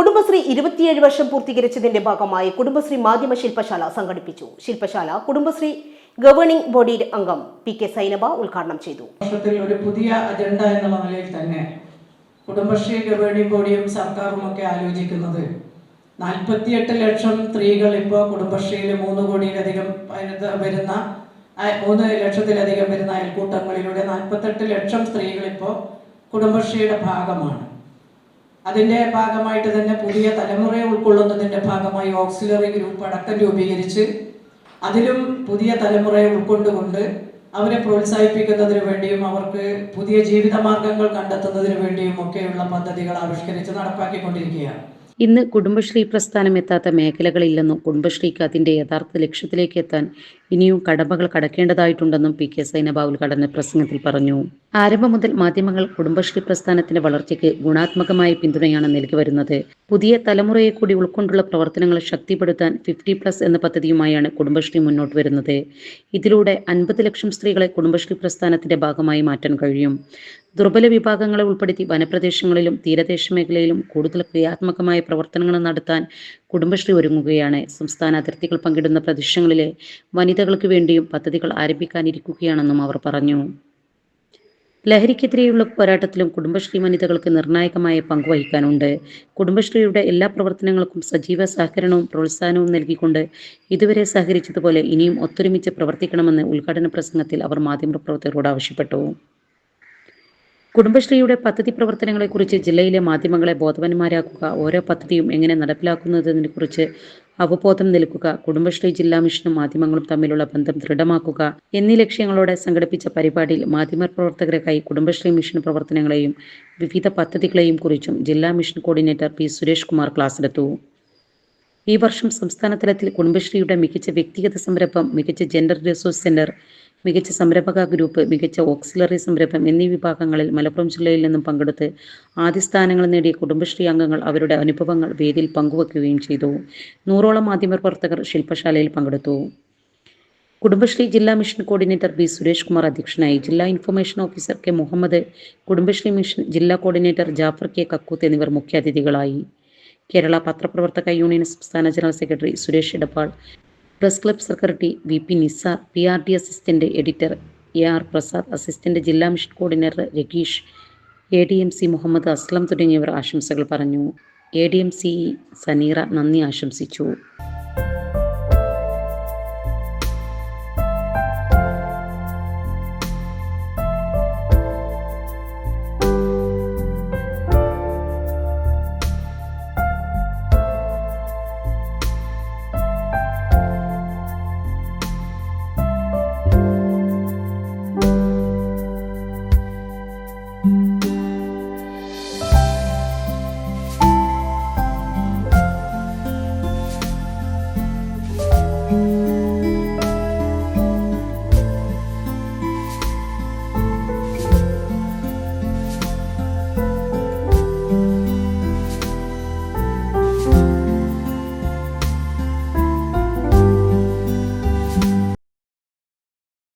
കുടുംബശ്രീ ഇരുപത്തിയേഴ് വർഷം പൂർത്തീകരിച്ചതിന്റെ ഭാഗമായി കുടുംബശ്രീ മാധ്യമ ശില്പശാല സംഘടിപ്പിച്ചു. ശില്പശാല കുടുംബശ്രീ ഗവേണിംഗ് ബോഡിയുടെ അംഗം പി കെ സൈനബ ഉദ്ഘാടനം ചെയ്തു. ഒരു പുതിയ അജണ്ട എന്നുള്ള നിലയിൽ തന്നെ കുടുംബശ്രീ ഗവേണിംഗ് ബോഡിയും സർക്കാരും ഒക്കെ ആലോചിക്കുന്നത് നാൽപ്പത്തിയെട്ട് ലക്ഷം സ്ത്രീകൾ ഇപ്പോൾ കുടുംബശ്രീയിൽ മൂന്ന് കോടിയിലധികം വരുന്ന മൂന്ന് ലക്ഷത്തിലധികം വരുന്ന അയൽക്കൂട്ടങ്ങളിലൂടെ നാൽപ്പത്തെട്ട് ലക്ഷം സ്ത്രീകൾ ഇപ്പോൾ കുടുംബശ്രീയുടെ ഭാഗമാണ്. അതിന്റെ ഭാഗമായിട്ട് തന്നെ പുതിയ തലമുറയെ ഉൾക്കൊള്ളുന്നതിന്റെ ഭാഗമായി ഓക്സിലറി ഗ്രൂപ്പ് അടക്കം രൂപീകരിച്ച് അതിലും പുതിയ തലമുറയെ ഉൾക്കൊണ്ടുകൊണ്ട് അവരെ പ്രോത്സാഹിപ്പിക്കുന്നതിന് വേണ്ടിയും അവർക്ക് പുതിയ ജീവിത മാർഗങ്ങൾ കണ്ടെത്തുന്നതിന് വേണ്ടിയും ഒക്കെയുള്ള പദ്ധതികൾ ആവിഷ്കരിച്ച് നടപ്പാക്കിക്കൊണ്ടിരിക്കുകയാണ്. ഇന്ന് കുടുംബശ്രീ പ്രസ്ഥാനം എത്താത്ത മേഖലകളില്ലെന്നും കുടുംബശ്രീക്ക് അതിന്റെ യഥാർത്ഥ ലക്ഷ്യത്തിലേക്ക് എത്താൻ ഇനിയും കടമകൾ കടക്കേണ്ടതായിട്ടുണ്ടെന്നും പി കെ സൈനബ ഉദ്ഘാടന പ്രസംഗത്തിൽ പറഞ്ഞു. ആരംഭം മുതൽ മാധ്യമങ്ങൾ കുടുംബശ്രീ പ്രസ്ഥാനത്തിന്റെ വളർച്ചയ്ക്ക് ഗുണാത്മകമായ പിന്തുണയാണ് നൽകി വരുന്നത്. പുതിയ തലമുറയെ കൂടി ഉൾക്കൊണ്ടുള്ള പ്രവർത്തനങ്ങൾ ശക്തിപ്പെടുത്താൻ ഫിഫ്റ്റി പ്ലസ് എന്ന പദ്ധതിയുമായാണ് കുടുംബശ്രീ മുന്നോട്ട് വരുന്നത്. ഇതിലൂടെ അൻപത് ലക്ഷം സ്ത്രീകളെ കുടുംബശ്രീ പ്രസ്ഥാനത്തിന്റെ ഭാഗമായി മാറ്റാൻ കഴിയും. ദുർബല വിഭാഗങ്ങളെ ഉൾപ്പെടുത്തി വനപ്രദേശങ്ങളിലും തീരദേശ മേഖലയിലും കൂടുതൽ ക്രിയാത്മകമായ പ്രവർത്തനങ്ങൾ നടത്താൻ കുടുംബശ്രീ ഒരുങ്ങുകയാണ്. സംസ്ഥാന അതിർത്തികൾ പങ്കിടുന്ന പ്രദേശങ്ങളിലെ വനിതകൾക്ക് വേണ്ടിയും പദ്ധതികൾ ആരംഭിക്കാനിരിക്കുകയാണെന്നും അവർ പറഞ്ഞു. ലഹരിക്കെതിരെയുള്ള പോരാട്ടത്തിലും കുടുംബശ്രീ വനിതകൾക്ക് നിർണായകമായ പങ്ക് വഹിക്കാനുണ്ട്. കുടുംബശ്രീയുടെ എല്ലാ പ്രവർത്തനങ്ങൾക്കും സജീവ സഹകരണവും പ്രോത്സാഹനവും നൽകിക്കൊണ്ട് ഇതുവരെ സഹകരിച്ചതുപോലെ ഇനിയും ഒത്തൊരുമിച്ച് പ്രവർത്തിക്കണമെന്ന് ഉദ്ഘാടന പ്രസംഗത്തിൽ അവർ മാധ്യമപ്രവർത്തകരോട് ആവശ്യപ്പെട്ടു. കുടുംബശ്രീയുടെ പദ്ധതി പ്രവർത്തനങ്ങളെക്കുറിച്ച് ജില്ലയിലെ മാധ്യമങ്ങളെ ബോധവാന്മാരാക്കുക ഓരോ പദ്ധതിയും എങ്ങനെ നടപ്പിലാക്കുന്നതിനെക്കുറിച്ച് അവബോധം നൽകുക കുടുംബശ്രീ ജില്ലാ മിഷനും മാധ്യമങ്ങളും തമ്മിലുള്ള ബന്ധം ദൃഢമാക്കുക എന്നീ ലക്ഷ്യങ്ങളോടെ സംഘടിപ്പിച്ച പരിപാടിയിൽ മാധ്യമ പ്രവർത്തകർക്കായി കുടുംബശ്രീ മിഷൻ പ്രവർത്തനങ്ങളെയും വിവിധ പദ്ധതികളെയും കുറിച്ചും ജില്ലാ mission coordinator P Suresh Kumar ക്ലാസ്സെടുത്തു ഈ വർഷം സംസ്ഥാന തലത്തിൽ കുടുംബശ്രീയുടെ മികച്ച വ്യക്തിഗത സംരംഭം മികച്ച ജെൻഡർ റിസോഴ്സ് സെന്റർ മികച്ച സംരംഭക ഗ്രൂപ്പ് മികച്ച ഓക്സിലറി സംരംഭം എന്നീ വിഭാഗങ്ങളിൽ മലപ്പുറം ജില്ലയിൽ നിന്നും പങ്കെടുത്ത് ആദ്യ സ്ഥാനങ്ങൾ നേടിയ കുടുംബശ്രീ അംഗങ്ങൾ അവരുടെ അനുഭവങ്ങൾ വേദിയിൽ പങ്കുവയ്ക്കുകയും ചെയ്തു. നൂറോളം മാധ്യമപ്രവർത്തകർ ശില്പശാലയിൽ പങ്കെടുത്തു. കുടുംബശ്രീ ജില്ലാ mission coordinator B Suresh Kumar അധ്യക്ഷനായി ജില്ലാ information officer K Muhammad Kudumbashree mission ജില്ലാ കോർഡിനേറ്റർ ജാഫർ കെ കക്കൂത്ത് എന്നിവർ മുഖ്യാതിഥികളായി. കേരള പത്രപ്രവർത്തക യൂണിയൻ സംസ്ഥാന general secretary Suresh Edappal press club secretary V P Nisar P R D assistant editor A R Prasad assistant ജില്ലാ mission coordinator Rageesh A D M C Muhammad Aslam തുടങ്ങിയവർ ആശംസകൾ പറഞ്ഞു. A D M C Saneera നന്ദി ആശംസിച്ചു.